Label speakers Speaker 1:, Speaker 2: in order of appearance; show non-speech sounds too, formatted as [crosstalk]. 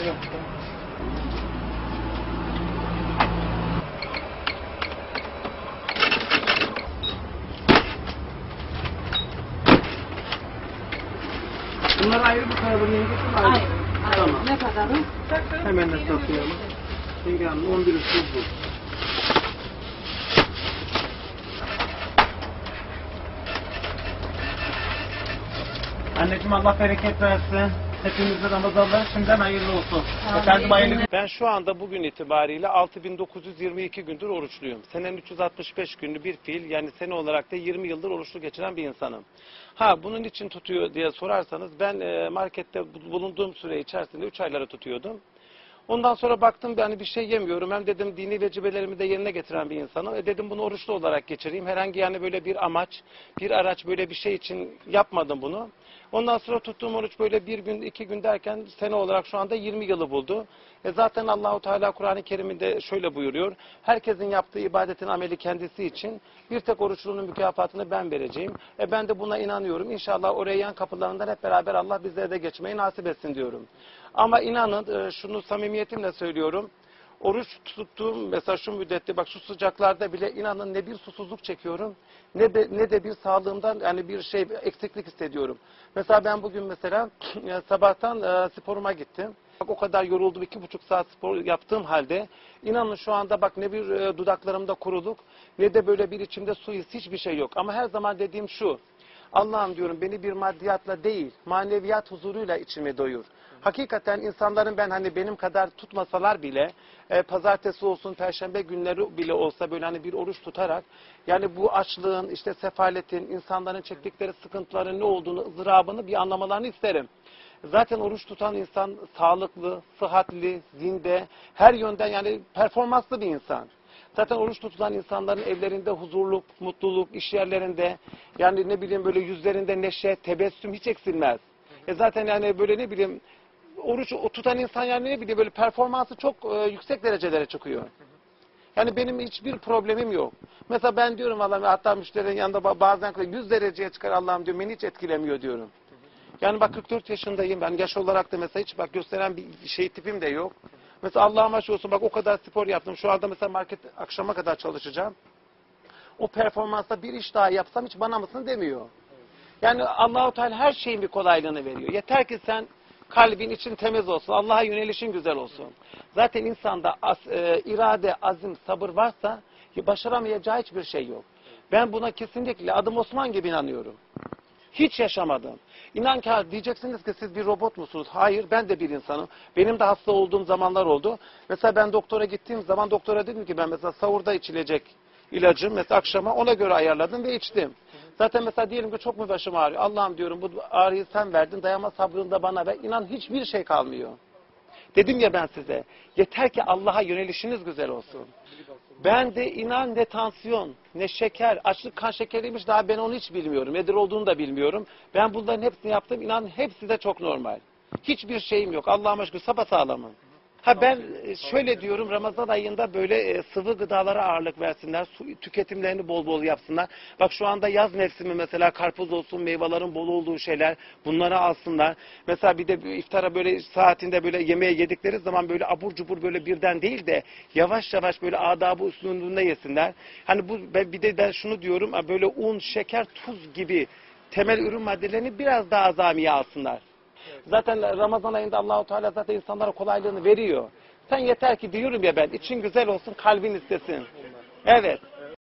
Speaker 1: Bunlar ayrı bu kaybın yengesi?
Speaker 2: Hayır. hayır.
Speaker 1: Tamam.
Speaker 2: Ne kadarı?
Speaker 1: Hemen hesaplayalım. Yenge Hanım 11 üstü bu. Anneciğim Allah bereket versin. Hepinize Ramazanlar şimdiden hayırlı olsun.
Speaker 2: Amin.
Speaker 1: Efendim hayırlı Ben şu anda bugün itibariyle 6922 gündür oruçluyum. Senenin 365 günlü bir fiil yani sene olarak da 20 yıldır oruçlu geçiren bir insanım. Ha bunun için tutuyor diye sorarsanız ben e, markette bulunduğum süre içerisinde 3 ayları tutuyordum. Ondan sonra baktım yani bir şey yemiyorum. Hem dedim dini vecibelerimi de yerine getiren bir insanım. E dedim bunu oruçlu olarak geçireyim. Herhangi yani böyle bir amaç, bir araç böyle bir şey için yapmadım bunu. Ondan sonra tuttuğum oruç böyle bir gün, iki gün derken sene olarak şu anda 20 yılı buldu. E zaten Allahu Teala Kur'an-ı Kerim'inde şöyle buyuruyor. Herkesin yaptığı ibadetin ameli kendisi için bir tek oruçlunun mükafatını ben vereceğim. E ben de buna inanıyorum. İnşallah oraya yan kapılarından hep beraber Allah bizlere de geçmeyi nasip etsin diyorum. Ama inanın e, şunu samimiyetimle söylüyorum. Oruç tuttuğum mesela şu müddette bak şu sıcaklarda bile inanın ne bir susuzluk çekiyorum ne de ne de bir sağlığımdan yani bir şey eksiklik hissediyorum. Mesela ben bugün mesela [clears throat] e, sabahtan e, sporuma gittim. Bak o kadar yoruldum iki buçuk saat spor yaptığım halde inanın şu anda bak ne bir dudaklarımda kuruluk ne de böyle bir içimde su his hiçbir şey yok. Ama her zaman dediğim şu Allah'ım diyorum beni bir maddiyatla değil maneviyat huzuruyla içimi doyur. Hakikaten insanların ben hani benim kadar tutmasalar bile e, pazartesi olsun perşembe günleri bile olsa böyle hani bir oruç tutarak yani bu açlığın işte sefaletin insanların çektikleri sıkıntıların ne olduğunu ızdırabını bir anlamalarını isterim. Zaten oruç tutan insan sağlıklı, sıhhatli, zinde, her yönden yani performanslı bir insan. Zaten oruç tutulan insanların evlerinde huzurluk, mutluluk, iş yerlerinde yani ne bileyim böyle yüzlerinde neşe, tebessüm hiç eksilmez. E zaten yani böyle ne bileyim oruç tutan insan yani ne bileyim böyle performansı çok e, yüksek derecelere çıkıyor. Yani benim hiçbir problemim yok. Mesela ben diyorum Allah'ım hatta müşterinin yanında ba- bazen 100 dereceye çıkar Allah'ım diyor beni hiç etkilemiyor diyorum. Yani bak 44 yaşındayım ben yaş olarak da mesela hiç bak gösteren bir şey tipim de yok. Mesela Allah'a maş olsun bak o kadar spor yaptım. Şu anda mesela market akşama kadar çalışacağım. O performansta bir iş daha yapsam hiç bana mısın demiyor. Yani Allahu Teala her şeyin bir kolaylığını veriyor. Yeter ki sen kalbin için temiz olsun. Allah'a yönelişin güzel olsun. Zaten insanda as, e, irade, azim, sabır varsa başaramayacağı hiçbir şey yok. Ben buna kesinlikle adım Osman gibi inanıyorum. Hiç yaşamadım. İnan ki diyeceksiniz ki siz bir robot musunuz? Hayır ben de bir insanım. Benim de hasta olduğum zamanlar oldu. Mesela ben doktora gittiğim zaman doktora dedim ki ben mesela sahurda içilecek ilacım mesela akşama ona göre ayarladım ve içtim. Zaten mesela diyelim ki çok mu başım ağrıyor? Allah'ım diyorum bu ağrıyı sen verdin dayama sabrını da bana ver. İnan hiçbir şey kalmıyor. Dedim ya ben size yeter ki Allah'a yönelişiniz güzel olsun. Ben de inan ne tansiyon, ne şeker, açlık kan şekeriymiş daha ben onu hiç bilmiyorum. Nedir olduğunu da bilmiyorum. Ben bunların hepsini yaptım. İnan hepsi de çok normal. Hiçbir şeyim yok. Allah'a şükür sapasağlamım. Ha ben e, şöyle diyorum Ramazan ayında böyle e, sıvı gıdalara ağırlık versinler. Su tüketimlerini bol bol yapsınlar. Bak şu anda yaz mevsimi mesela karpuz olsun meyvelerin bol olduğu şeyler bunları alsınlar. Mesela bir de iftara böyle saatinde böyle yemeğe yedikleri zaman böyle abur cubur böyle birden değil de yavaş yavaş böyle adabı üstünlüğünde yesinler. Hani bu ben bir de ben şunu diyorum böyle un, şeker, tuz gibi temel ürün maddelerini biraz daha azamiye alsınlar. Zaten Ramazan ayında Allahu Teala zaten insanlara kolaylığını veriyor. Sen yeter ki diyorum ya ben için güzel olsun kalbin istesin. Evet.